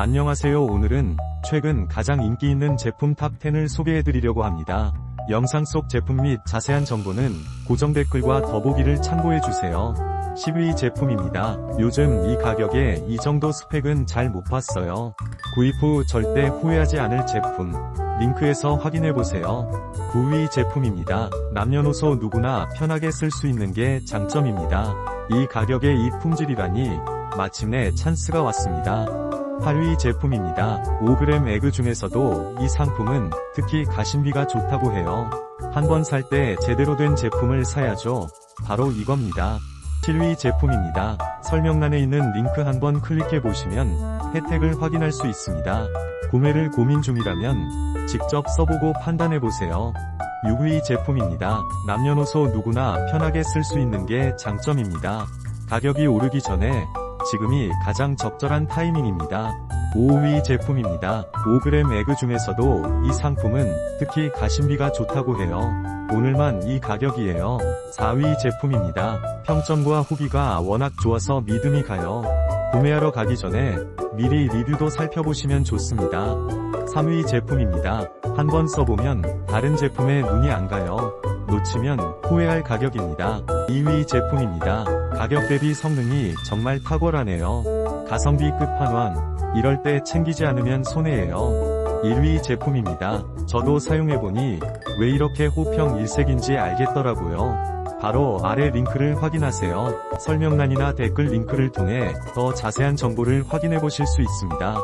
안녕하세요 오늘은 최근 가장 인기 있는 제품 탑10을 소개해드리려고 합니다. 영상 속 제품 및 자세한 정보는 고정 댓글과 더보기를 참고해주세요. 10위 제품입니다. 요즘 이 가격에 이 정도 스펙은 잘 못 봤어요. 구입 후 절대 후회하지 않을 제품. 링크에서 확인해보세요. 9위 제품입니다. 남녀노소 누구나 편하게 쓸 수 있는 게 장점입니다. 이 가격에 이 품질이라니 마침내 찬스가 왔습니다. 8위 제품입니다. 5g 에그 중에서도 이 상품은 특히 가심비가 좋다고 해요. 한번 살 때 제대로 된 제품을 사야죠. 바로 이겁니다. 7위 제품입니다. 설명란에 있는 링크 한번 클릭해 보시면 혜택을 확인할 수 있습니다. 구매를 고민 중이라면 직접 써보고 판단해 보세요. 6위 제품입니다. 남녀노소 누구나 편하게 쓸 수 있는 게 장점입니다. 가격이 오르기 전에 지금이 가장 적절한 타이밍입니다. 5위 제품입니다. 5g 에그 중에서도 이 상품은 특히 가심비가 좋다고 해요. 오늘만 이 가격이에요. 4위 제품입니다. 평점과 후기가 워낙 좋아서 믿음이 가요. 구매하러 가기 전에 미리 리뷰도 살펴보시면 좋습니다. 3위 제품입니다. 한번 써보면 다른 제품에 눈이 안 가요. 놓치면 후회할 가격입니다. 2위 제품입니다. 가격 대비 성능이 정말 탁월하네요. 가성비 끝판왕. 이럴 때 챙기지 않으면 손해예요. 1위 제품입니다. 저도 사용해보니 왜 이렇게 호평 일색인지 알겠더라고요. 바로 아래 링크를 확인하세요. 설명란이나 댓글 링크를 통해 더 자세한 정보를 확인해 보실 수 있습니다.